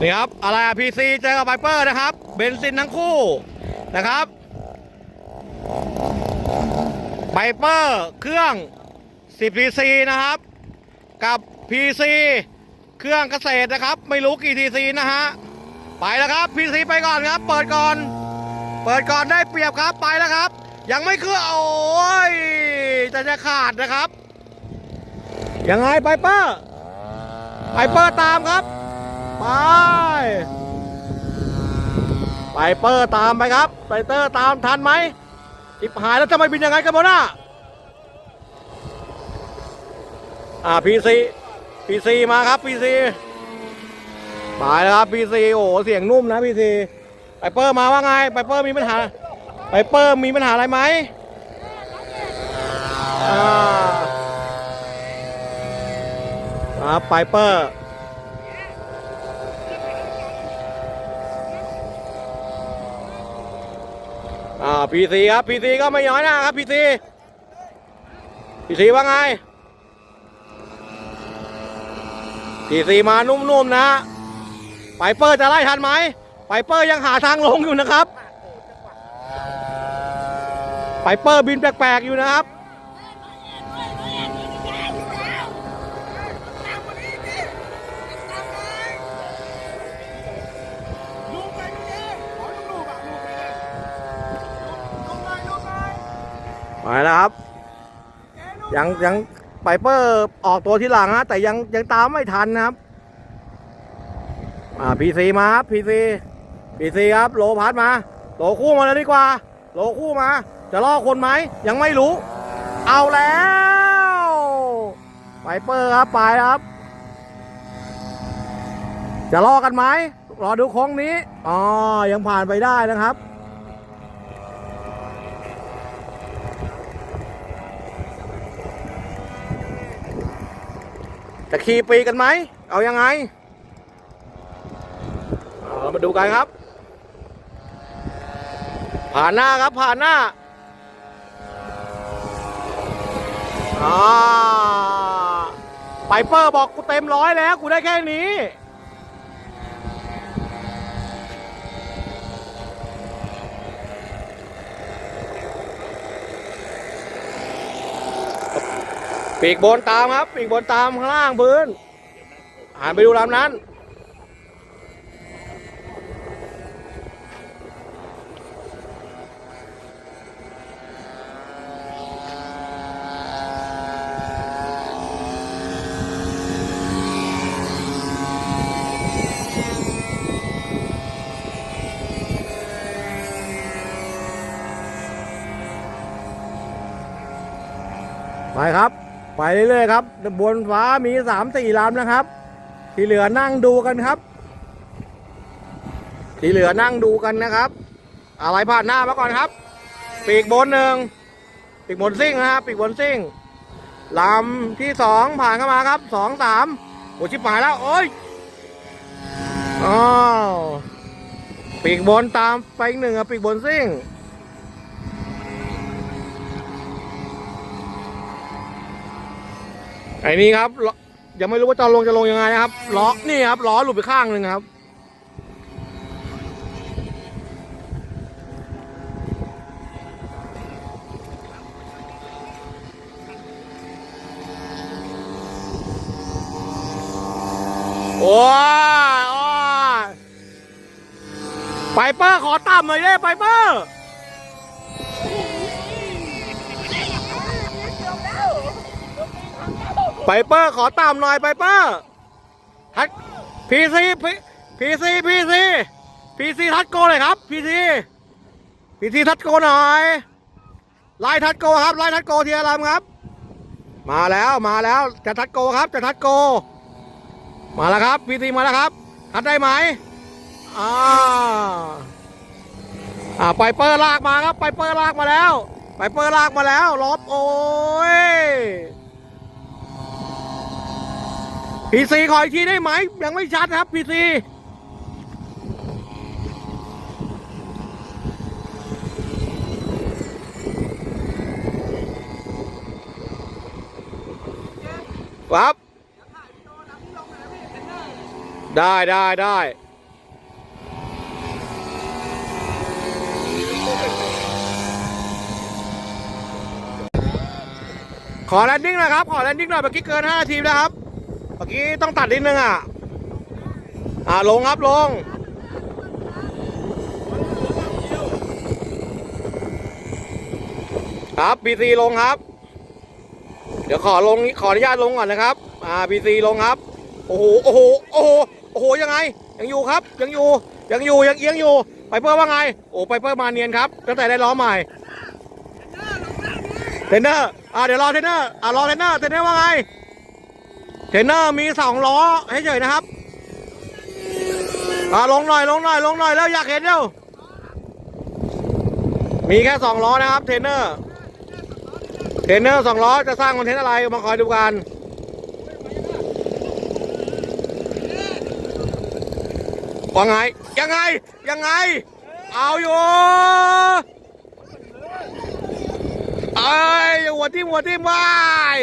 นี่ครับ อะไรอะพีซีเจอกับไ i เปอร์นะครับ เบนซินทั้งคู่นะครับไ i เปอร์เครื่อง 10พีซีนะครับ กับ PC เครื่องเกษตรนะครับ ไม่รู้กี่ทีซีนะฮะ ไปแล้วครับ PC ไปก่อนครับ เปิดก่อน เปิดก่อนได้เปรียบครับไปแล้วครับ ยังไม่เคลื่อนโอ้ยจะจะขาดนะครับ ยังไงไปเปอร์ไปเปอร์ตามครับ ไป ไปเปอร์ตามไปครับไปเตอร์ตามทันไหมจิบหายแล้วจะไม่บินยังไงกันโมน่าอ่าพีซีพีซีมาครับพีซีไปแล้วครับพีซีโอ้เสียงนุ่มนะพีซีไปเปอร์มาว่าไงไปเปอร์มีปัญหาไปเปอร์มีปัญหาอะไรไหมอ่าไปเปอร์ อ่าพีซีครับพีซีก็ไม่น้อยหน้าครับพีซีพีซีว่าไงพีซีมานุ่มๆนะไปเปอร์จะไล่ทันไหมไปเปอร์ยังหาทางลงอยู่นะครับไปเปอร์บินแปลกๆอยู่นะครับ ลูกไปนี่ขอลูกๆอะลูกไปเลยลูกหน่อยลูกหน่อย ไปแล้วครับ ยังยังไปเปอร์ออกตัวที่หลังนะแต่ยังยังตามไม่ทันนะครับ อ่าพีซีมาครับพีซีพีซีครับโลพัดมา โลคู่มาเลยดีกว่า โลคู่มา จะล่อคนไหมยังไม่รู้ เอาแล้วไปเปอร์ครับไปครับ จะล่อกันไหมรอดูโค้งนี้อ๋อยังผ่านไปได้นะครับ จะขี่ปีกันไหม เอายังไงเอามาดูกันครับ ผ่านหน้าครับ ผ่านหน้าอ่าไปเปอร์บอกกูเต็มร้อยแล้ว กูได้แค่นี้ ปีกบนตามครับ ปีกบนตามข้างล่างพื้นหันไปดูลำนั้น ไปครับ ไปเรื่อยๆครับบนฟ้ามีสามสี่ลำนะครับ ที่เหลือนั่งดูกันครับ ที่เหลือนั่งดูกันนะครับ อะไรผ่านหน้ามาก่อนครับ ปีกบนหนึ่งปีกบนซิ่งนะครับปีกบนซิ่งลำที่สองผ่านเข้ามาครับสองสามโอ้ชิบหายแล้วโอ้ยอ้าวปีกบนตามไปอีกหนึ่งอะปีกบนซิ่ง ไอ้นี่ครับยังไม่รู้ว่าจะลงจะลงยังไงนะครับล้อนี่ครับล้อหลุดไปข้างหนึ่งครับ โอ้ยโอ้ยไปเปอร์ขอต่ำหน่อยเด้ไปเปอร์ ไปเปอร์ขอตามหน่อยไปเปอร์ทัดพีซีพีซีพีซีพีซีทัดโกเลยครับพีซีพีซีทัดโกหน่อยไล่ทัดโกครับไล่ทัดโกเทียรามครับ มาแล้วมาแล้วจะทัดโกครับจะทัดโก มาแล้วครับพีซีมาแล้วครับ ทัดได้ไหมอ่าอ่าไปเปอร์ลากมาครับไปเปอร์ลากมาแล้ว ไปเปอร์ลากมาแล้วลบโอ้ย พีซีขออีกทีได้ไหม ยังไม่ชัดครับพีซีครับ ได้ได้ได้ขอแลนดิ้งหนะครับ ขอแลนดิ้งหน่อยเมื่อกี้เกิน5นาทีแล้วครับ เมื่อกี้ต้องตัดนิดนึงอะ อ่าลงครับลงครับบีซีลงครับ เดี๋ยวขอลงขออนุญาตลงก่อนนะครับ อ่าบีซีลงครับ โอ้โหโอ้โหโอ้โหโอ้โหยังไง ยังอยู่ครับ ยังอยู่ยังอยู่ยังเอียงอยู่ ไปเปอร์ว่าไง โอ้ไปเปอร์มาเนียนครับตั้งแต่ได้ล้อใหม่เทรนเนอร์อ่าเดี๋ยวรอเทรนเนอร์อ่ารอเทรนเนอร์เทรนเนอร์ว่าไง เทรนเนอร์มีสองล้อให้เฉยนะครับอ่าลงหน่อยลงหน่อยลงหน่อยแล้วอยากเห็นเร็วมีแค่สองล้อนะครับเทรนเนอร์เทรนเนอร์สองล้อจะสร้างคอนเทนต์อะไรมาคอยดูกันว่าไงยังไงยังไง เอาอยู่เอ้ยหัวทิ่มหัวทิ่มวาย